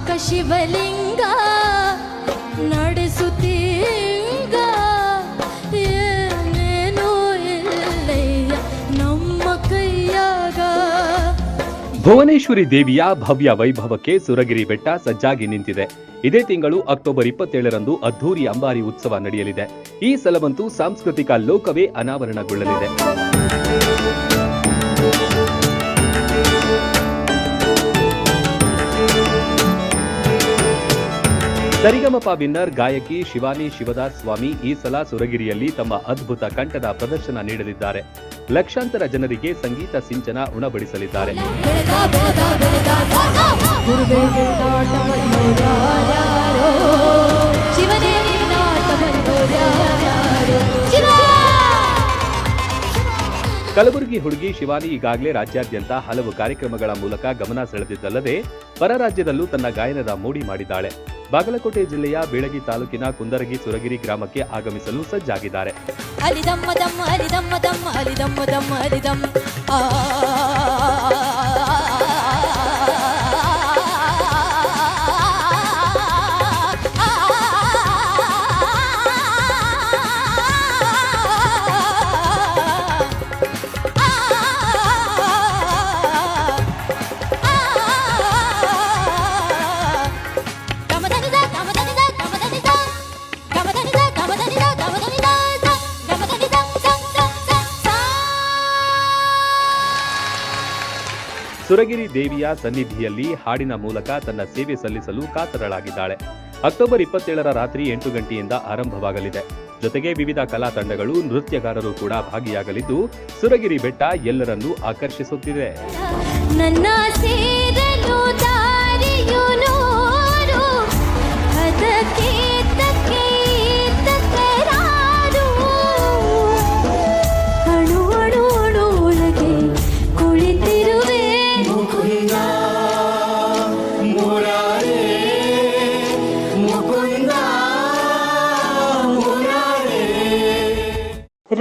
ಅಕ್ಕ ಶಿವಲಿಂಗ ನಡೆಸುತ್ತೀಂಗ. ಏನೇನೋ ಇಲ್ಲಯ್ಯ, ನಮ್ಮ ಕೈಯಾಗ. ಭುವನೇಶ್ವರಿ ದೇವಿಯ ಭವ್ಯ ವೈಭವಕ್ಕೆ ಸುರಗಿರಿ ಬೆಟ್ಟ ಸಜ್ಜಾಗಿ ನಿಂತಿದೆ. ಇದೇ ತಿಂಗಳು ಅಕ್ಟೋಬರ್ ಇಪ್ಪತ್ತೇಳರಂದು ಅದ್ಧೂರಿ ಅಂಬಾರಿ ಉತ್ಸವ ನಡೆಯಲಿದೆ. ಈ ಸಲವಂತೂ ಸಾಂಸ್ಕೃತಿಕ ಲೋಕವೇ ಅನಾವರಣಗೊಳ್ಳಲಿದೆ. ಸರಿಗಮಪ ವಿನ್ನರ್ ಗಾಯಕಿ ಶಿವಾನಿ ಶಿವದಾಸ್ ಸ್ವಾಮಿ ಈ ಸಲ ಸುರಗಿರಿಯಲ್ಲಿ ತಮ್ಮ ಅದ್ಭುತ ಕಂಠದ ಪ್ರದರ್ಶನ ನೀಡಲಿದ್ದಾರೆ. ಲಕ್ಷಾಂತರ ಜನರಿಗೆ ಸಂಗೀತ ಸಿಂಚನ ಉಣಬಡಿಸಲಿದ್ದಾರೆ. ಕಲಬುರಗಿ ಹುಡುಗಿ ಶಿವಾನಿ ಈಗಾಗಲೇ ರಾಜ್ಯಾದ್ಯಂತ ಹಲವು ಕಾರ್ಯಕ್ರಮಗಳ ಮೂಲಕ ಗಮನ ಸೆಳೆದಿದ್ದಲ್ಲದೆ, ಪರರಾಜ್ಯದಲ್ಲೂ ರಾಜ್ಯದಲ್ಲೂ ತನ್ನ ಗಾಯನದ ಮೋಡಿ ಮಾಡಿದ್ದಾಳೆ. ಬಾಗಲಕೋಟೆ ಜಿಲ್ಲೆಯ ಬೀಳಗಿ ತಾಲೂಕಿನ ಕುಂದರಗಿ ಸುರಗಿರಿ ಗ್ರಾಮಕ್ಕೆ ಆಗಮಿಸಲು ಸಜ್ಜಾಗಿದ್ದಾರೆ. ಸುರಗಿರಿ ದೇವಿಯ ಸನ್ನಿಧಿಯಲ್ಲಿ ಹಾಡಿನ ಮೂಲಕ ತನ್ನ ಸೇವೆ ಸಲ್ಲಿಸಲು ಕಾತರಳಾಗಿದ್ದಾಳೆ. ಅಕ್ಟೋಬರ್ ಇಪ್ಪತ್ತೇಳರ ರಾತ್ರಿ ಎಂಟು ಗಂಟೆಯಿಂದ ಆರಂಭವಾಗಲಿದೆ. ಜೊತೆಗೆ ವಿವಿಧ ಕಲಾ ತಂಡಗಳು, ನೃತ್ಯಗಾರರು ಕೂಡ ಭಾಗಿಯಾಗಲಿದ್ದು, ಸುರಗಿರಿ ಬೆಟ್ಟ ಎಲ್ಲರನ್ನೂ ಆಕರ್ಷಿಸುತ್ತಿದೆ.